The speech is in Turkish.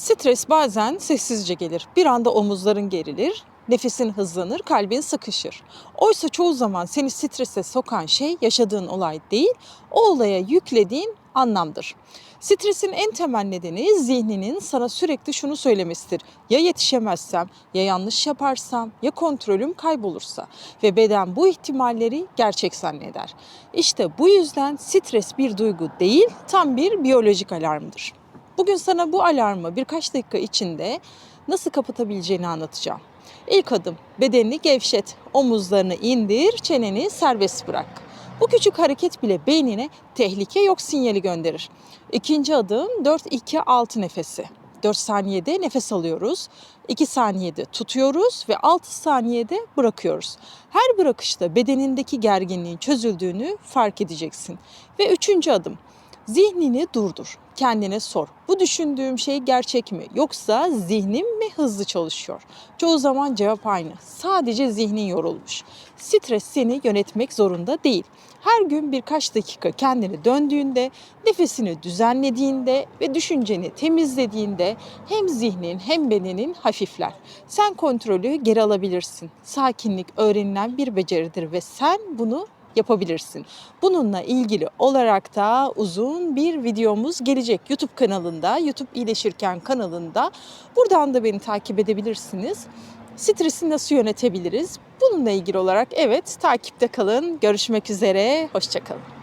Stres bazen sessizce gelir. Bir anda omuzların gerilir, nefesin hızlanır, kalbin sıkışır. Oysa çoğu zaman seni strese sokan şey yaşadığın olay değil, o olaya yüklediğin anlamdır. Stresin en temel nedeni zihninin sana sürekli şunu söylemesidir. Ya yetişemezsem, ya yanlış yaparsam, ya kontrolüm kaybolursa ve beden bu ihtimalleri gerçek zanneder. İşte bu yüzden stres bir duygu değil, tam bir biyolojik alarmdır. Bugün sana bu alarmı birkaç dakika içinde nasıl kapatabileceğini anlatacağım. İlk adım bedenini gevşet, omuzlarını indir, çeneni serbest bırak. Bu küçük hareket bile beynine tehlike yok sinyali gönderir. İkinci adım 4-2-6 nefesi. 4 saniyede nefes alıyoruz, 2 saniyede tutuyoruz ve 6 saniyede bırakıyoruz. Her bırakışta bedenindeki gerginliğin çözüldüğünü fark edeceksin. Ve üçüncü adım Zihnini durdur. Kendine sor. Bu düşündüğüm şey gerçek mi? Yoksa zihnim mi hızlı çalışıyor? Çoğu zaman cevap aynı. Sadece zihnin yorulmuş. Stres seni yönetmek zorunda değil. Her gün birkaç dakika kendini döndüğünde, nefesini düzenlediğinde ve düşünceni temizlediğinde hem zihnin hem bedenin hafifler. Sen kontrolü geri alabilirsin. Sakinlik öğrenilen bir beceridir ve sen bunu yapabilirsin. Bununla ilgili olarak da uzun bir videomuz gelecek YouTube kanalında, YouTube iyileşirken kanalında. Buradan da beni takip edebilirsiniz. Stresi nasıl yönetebiliriz? Bununla ilgili olarak evet takipte kalın. Görüşmek üzere. Hoşçakalın.